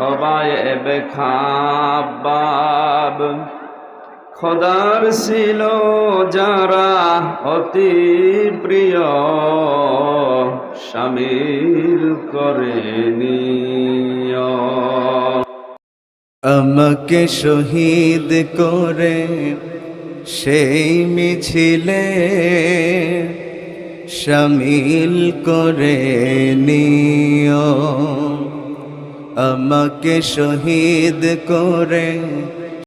সবাই বেখাবাব খোদার ছিল যারা অতি প্রিয়, সামিল করে নিও আমাকে শহীদ করে সেই মিছিলে শামিল করে নিও আমাকে শহীদ করে